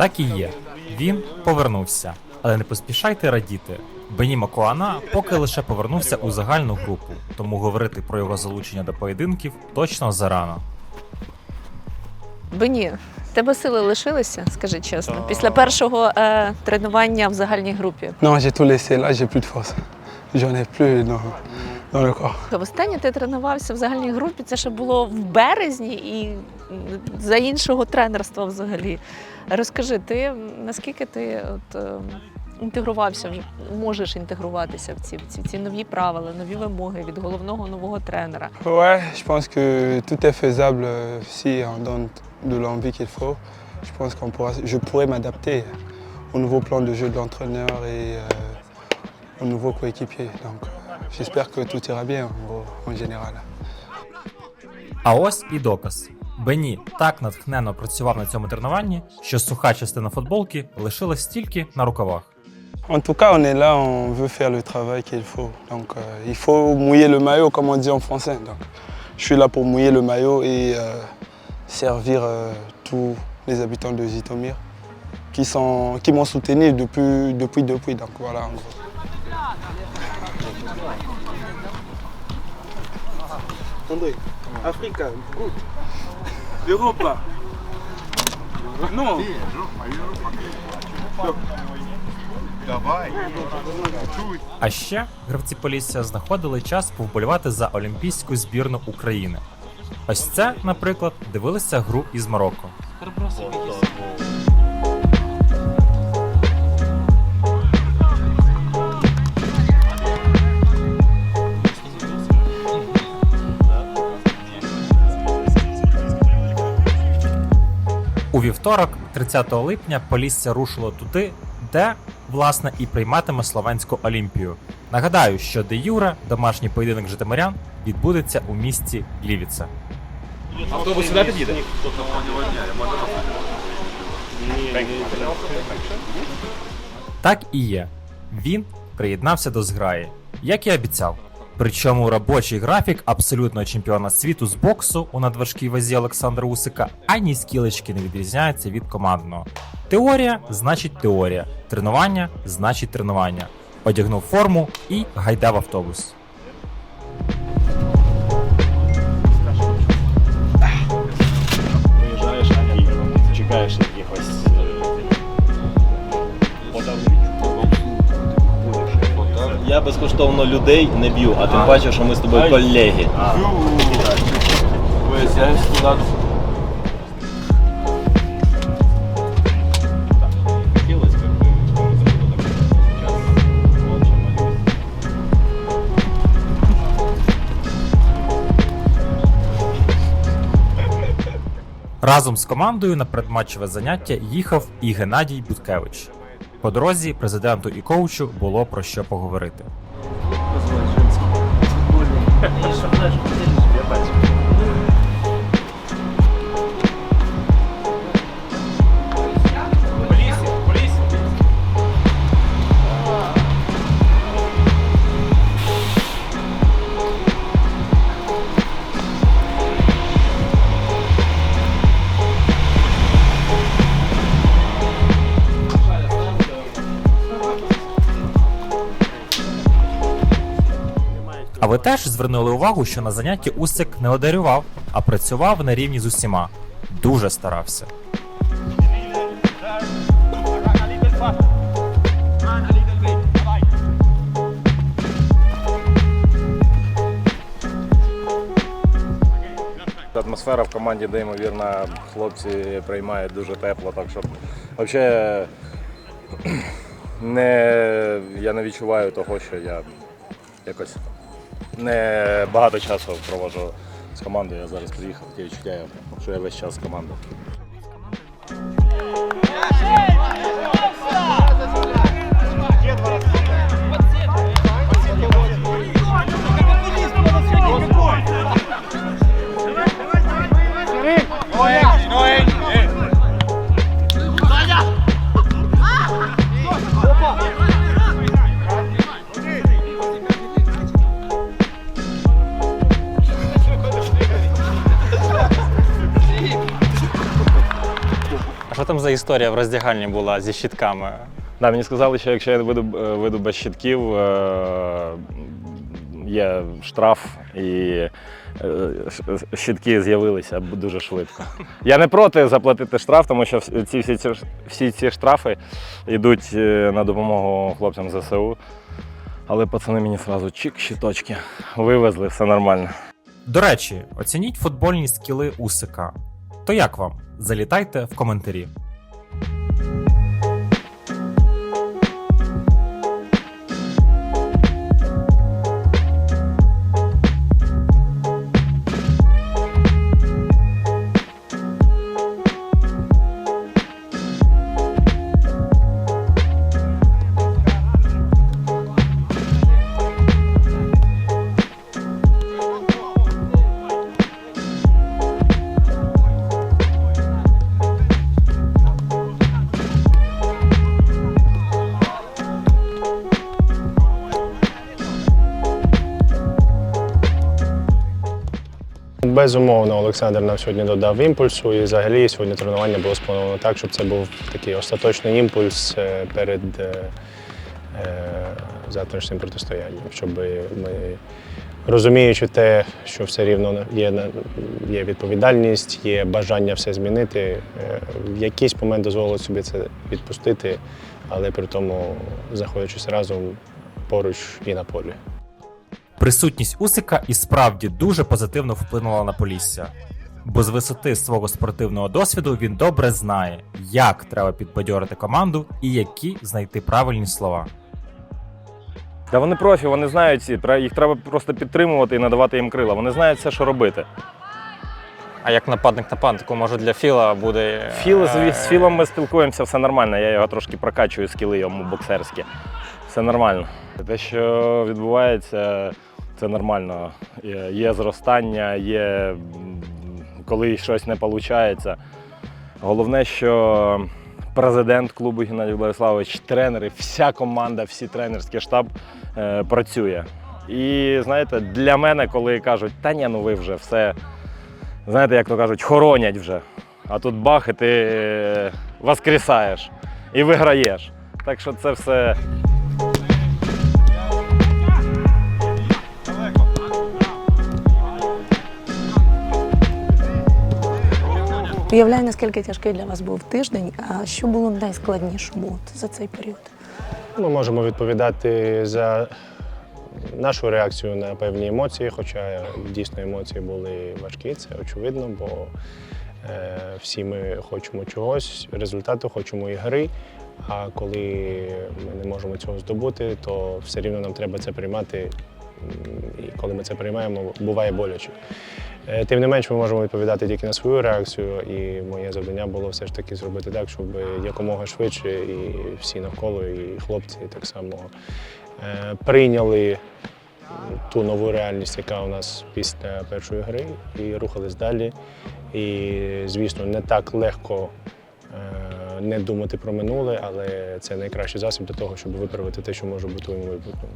Так і є. Він повернувся. Але не поспішайте радіти. Бені Макуана поки лише повернувся у загальну групу, тому говорити про його залучення до поєдинків точно зарано. Бені, в тебе сили лишилися, скажи чесно, після першого е, тренування в загальній групі. Non, j'ai tout laissé. Là, j'ai plus de force. J'en ai plus dans, dans le corps. Востаннє ти тренувався в загальній групі, це ще було в березні і за іншого тренерства взагалі. Розкажи, ти наскільки ти от, е, інтегрувався вже, можеш інтегруватися в ці, в ці, ці нові правила, нові вимоги від головного нового тренера? Ouais, je pense que tout est faisable euh, si on donne de l'envie qu'il faut. Je pense qu'on pourra, je pourrais m'adapter au nouveau plan de jeu de l'entraîneur et euh, aux nouveaux coéquipiers. Donc, euh, j'espère que tout ira bien en, gros, en général. А ось і доказ. Бені так натхненно працював на цьому тренуванні, що суха частина футболки лишилась тільки на рукавах. En tout cas, on est là, on veut faire le travail qu'il faut. Donc, euh, il faut mouiller le maillot, comme on dit en français. Donc, je suis là pour mouiller le maillot et euh, servir euh, tous les habitants de Zitomir qui, sont, qui m'ont soutenu depuis, depuis, depuis. Donc, voilà, en gros. André, Africa, good. Europa. Ну. Давай. А ще гравці Полісся знаходили час повболівати за олімпійську збірну України. Ось це, наприклад, дивилися гру із Марокко. У вівторок, 30 липня, Полісся рушило туди, де, власне, і прийматиме Словенську Олімпію. Нагадаю, що де Юре домашній поєдинок житомирян відбудеться у місті Лівіце. Автобус сюди підійде? Так і є. Він приєднався до зграї, як і обіцяв. Причому робочий графік абсолютного чемпіона світу з боксу у надважкій вазі Олександра Усика ані скілечки не відрізняється від командного. Теорія значить теорія, тренування значить тренування. Одягнув форму і гайда в автобус. Чекаєш Я безкоштовно людей не б'ю, а тим паче, що ми з тобою колеги. Разом з командою на предматчеве заняття їхав і Геннадій Буткевич. По дорозі президенту і коучу було про що поговорити. А ви теж звернули увагу, що на занятті Усик не одарював, а працював на рівні з усіма. Дуже старався. Атмосфера в команді неймовірна, хлопці приймають дуже тепло, так що взагалі не, я не відчуваю того, що я якось не багато часу проводжу з командою. Я зараз приїхав, таке відчуття, що я весь час з командою. За історія в роздягальні була зі щитками? Да, мені сказали, що якщо я вийду, е, вийду без щитків, е, є штраф і е, щитки з'явилися дуже швидко. Я не проти заплатити штраф, тому що ці всі, ці, всі ці штрафи йдуть на допомогу хлопцям ЗСУ. Але пацани мені одразу чик, щиточки. Вивезли, все нормально. До речі, оцініть футбольні скіли Усика. То як вам? Залітайте в коментарі. thank you Безумовно, Олександр нам сьогодні додав імпульсу, і взагалі сьогодні тренування було сплановано так, щоб це був такий остаточний імпульс е, перед е, е, завтрашнім протистоянням, щоб ми, розуміючи те, що все рівно є, є відповідальність, є бажання все змінити, в якийсь момент дозволити собі це відпустити, але при тому знаходячись разом поруч і на полі. Присутність Усика і справді дуже позитивно вплинула на Полісся. Бо з висоти свого спортивного досвіду він добре знає, як треба підбадьорити команду і які знайти правильні слова. Та вони профі, вони знають ці, їх треба просто підтримувати і надавати їм крила. Вони знають все, що робити. А як нападник нападнику, може для Філа буде. Філ, з, е, з Філом ми спілкуємося, все нормально. Я його трошки прокачую, скіли йому боксерські. Все нормально. Те, що відбувається, це нормально. Є, зростання, є коли щось не виходить. Головне, що президент клубу Геннадій Владиславович, тренери, вся команда, всі тренерський штаб е, працює. І знаєте, для мене, коли кажуть, та ні, ну ви вже все, знаєте, як то кажуть, хоронять вже. А тут бах, і ти е, воскресаєш і виграєш. Так що це все. Уявляю, наскільки тяжкий для вас був тиждень. А що було найскладнішому за цей період? Ми можемо відповідати за нашу реакцію на певні емоції, хоча дійсно емоції були важкі, це очевидно, бо е, всі ми хочемо чогось, результату, хочемо ігри. А коли ми не можемо цього здобути, то все рівно нам треба це приймати. І коли ми це приймаємо, буває боляче. Е, Тим не менш, ми можемо відповідати тільки на свою реакцію, і моє завдання було все ж таки зробити так, щоб якомога швидше і всі навколо, і хлопці так само е, прийняли ту нову реальність, яка у нас після першої гри, і рухались далі. І, звісно, не так легко е, не думати про минуле, але це найкращий засіб для того, щоб виправити те, що може бути у майбутньому.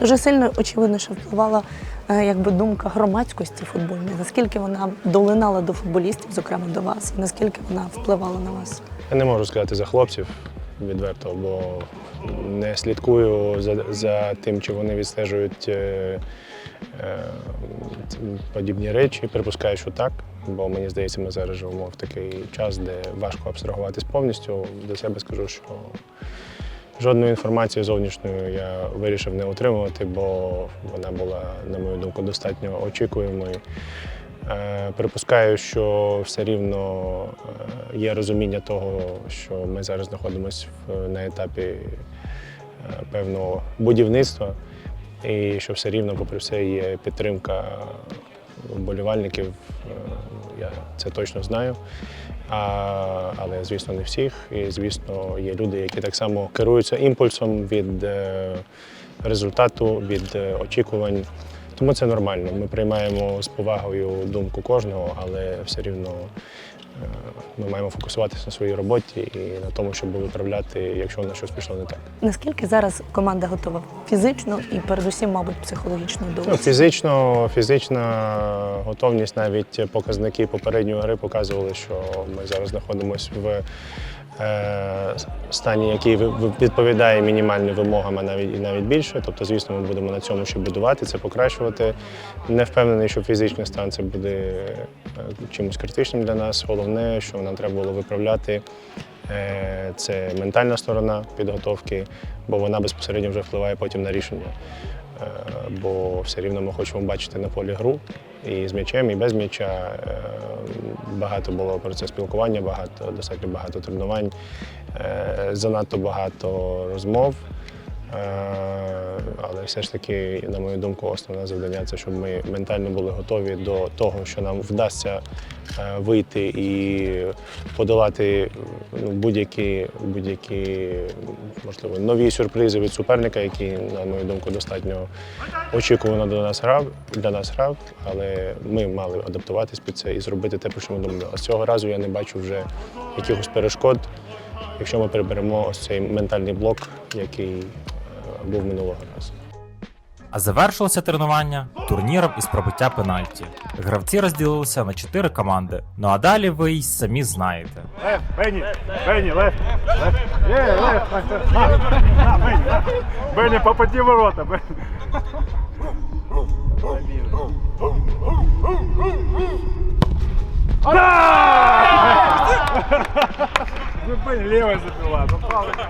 Дуже сильно очевидно, що впливала е, якби думка громадськості футбольної. Наскільки вона долинала до футболістів, зокрема до вас, і наскільки вона впливала на вас? Я не можу сказати за хлопців відверто, бо не слідкую за, за тим, чи вони відстежують е, е, подібні речі. Припускаю, що так, бо мені здається, ми зараз живемо в такий час, де важко абстрагуватись повністю. До себе скажу, що жодної інформації зовнішньої я вирішив не отримувати, бо вона була, на мою думку, достатньо очікуємою. Е, Припускаю, що все рівно е, є розуміння того, що ми зараз знаходимося на етапі е, певного будівництва, і що все рівно, попри все, є підтримка вболівальників. Я це точно знаю. А, але, звісно, не всіх. І, звісно, є люди, які так само керуються імпульсом від результату, від очікувань. Тому це нормально. Ми приймаємо з повагою думку кожного, але все рівно ми маємо фокусуватися на своїй роботі і на тому, щоб виправляти, якщо на щось пішло не так. Наскільки зараз команда готова фізично і передусім, мабуть, психологічно до Ну, фізично, фізична готовність, навіть показники попередньої гри показували, що ми зараз знаходимося в е, стані, який відповідає мінімальним вимогам, а навіть і навіть більше. Тобто, звісно, ми будемо на цьому ще будувати, це покращувати. Не впевнений, що фізичний стан це буде е, чимось критичним для нас. Головне, що нам треба було виправляти. е, Це ментальна сторона підготовки, бо вона безпосередньо вже впливає потім на рішення. Е, бо все рівно ми хочемо бачити на полі гру і з м'ячем, і без м'яча. Е, Багато було про це спілкування, багато, достатньо багато тренувань, е, занадто багато розмов. Е, Але все ж таки, на мою думку, основне завдання це щоб ми ментально були готові до того, що нам вдасться е, вийти і подолати ну, будь-які, будь-які можливо нові сюрпризи від суперника, який, на мою думку, достатньо очікувано до нас грав для нас грав, але ми мали адаптуватись під це і зробити те, про що ми думали. А з цього разу я не бачу вже якихось перешкод, якщо ми приберемо ось цей ментальний блок, який був минулого разу. А завершилося тренування турніром із пробиття пенальті. Гравці розділилися на чотири команди. Ну а далі ви й самі знаєте. Лев, Бенні, Бенні, Лев, Лев. Є, Лев, на, на, на, на. Бенні, попади в ворота, Бенні. Ну, Бенні, левой забила, ну, правда.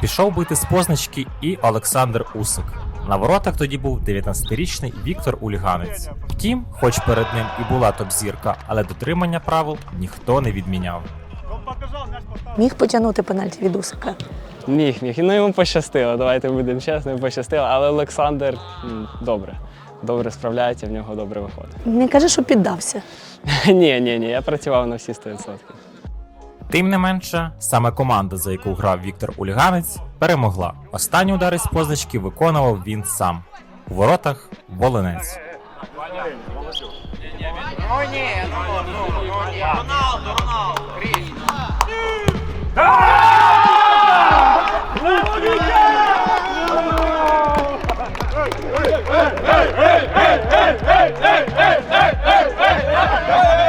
Пішов бити з позначки і Олександр Усик. На воротах тоді був 19-річний Віктор Ульганець. Втім, хоч перед ним і була топ-зірка, але дотримання правил ніхто не відміняв. міг потягнути пенальті від Усика. Міг, міг. Ну йому пощастило, давайте будемо чесними, пощастило. Але Олександр добре. Добре справляється, в нього добре виходить. Не каже, що піддався. ні, ні, ні, я працював на всі 100%. Тим не менше, саме команда, за яку грав Віктор Ульганець, перемогла. Останні удари з позначки виконував він сам. У воротах Волинець. Non, bébé.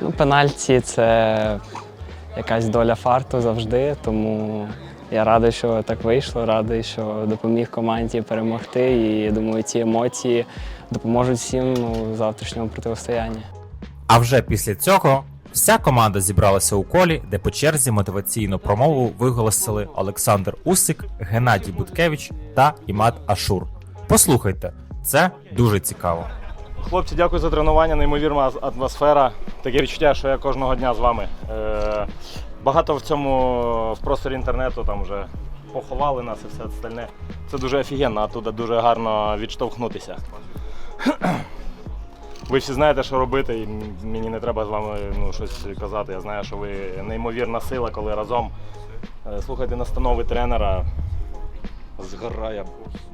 Ну, пенальті це якась доля фарту завжди, тому я радий, що так вийшло, радий, що допоміг команді перемогти. І я думаю, ці емоції допоможуть всім ну, в завтрашньому протистоянні. А вже після цього вся команда зібралася у колі, де по черзі мотиваційну промову виголосили Олександр Усик, Геннадій Буткевич та Імад Ашур. Послухайте, це дуже цікаво. Хлопці, дякую за тренування, неймовірна атмосфера. Таке відчуття, що я кожного дня з вами. Е, багато в цьому в просторі інтернету там вже поховали нас і все остальне. Це дуже офігенно, а туди дуже гарно відштовхнутися. Ви всі знаєте, що робити, і мені не треба з вами ну, щось казати. Я знаю, що ви неймовірна сила, коли разом е, слухайте настанови тренера. Згорає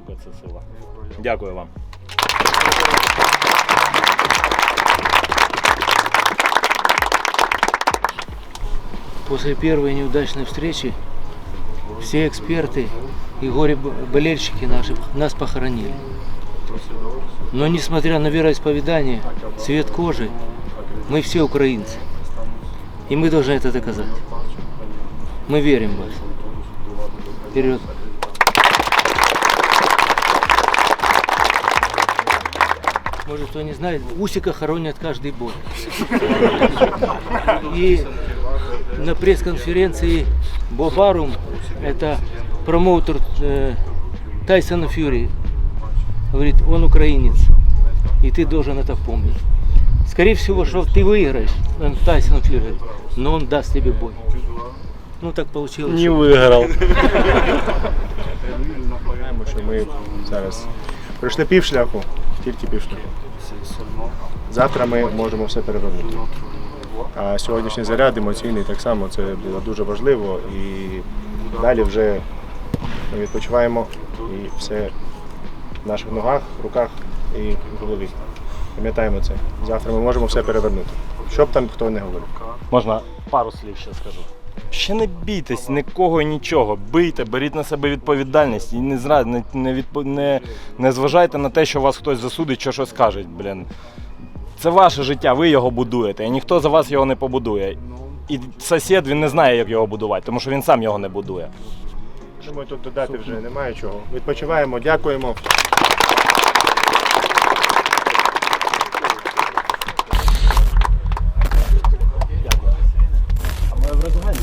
це сила. Дякую вам. После первой неудачной встречи все эксперты и горе-болельщики наши нас похоронили. Но несмотря на вероисповедание, цвет кожи, мы все украинцы. И мы должны это доказать. Мы верим в вас. Вперед! Может, кто не знает, Усика хоронят каждый бой. И на пресс-конференции Бобарум, это промоутер э, Тайсона Фьюри, говорит, он украинец, и ты должен это помнить. Скорее всего, что ты выиграешь, э, Тайсон Фьюри, говорит, но он даст тебе бой. Ну так получилось. что- виграв. Знаємо, що ми зараз пройшли півшляху, тільки півшляху. Завтра ми можемо все перевернути. А сьогоднішній заряд емоційний так само це було дуже важливо. І далі вже ми відпочиваємо і все в наших ногах, руках і в голові. Пам'ятаємо це. Завтра ми можемо все перевернути. Що б там хто не говорив. Можна пару слів ще скажу. Ще не бійтесь нікого і нічого. Бийте, беріть на себе відповідальність і не зра... не, не, не, не зважайте на те, що вас хтось засудить, що щось скаже. Блін. Це ваше життя, ви його будуєте, і ніхто за вас його не побудує. І сусід він не знає, як його будувати, тому що він сам його не будує. Думаю, тут додати вже немає чого. Відпочиваємо, дякуємо.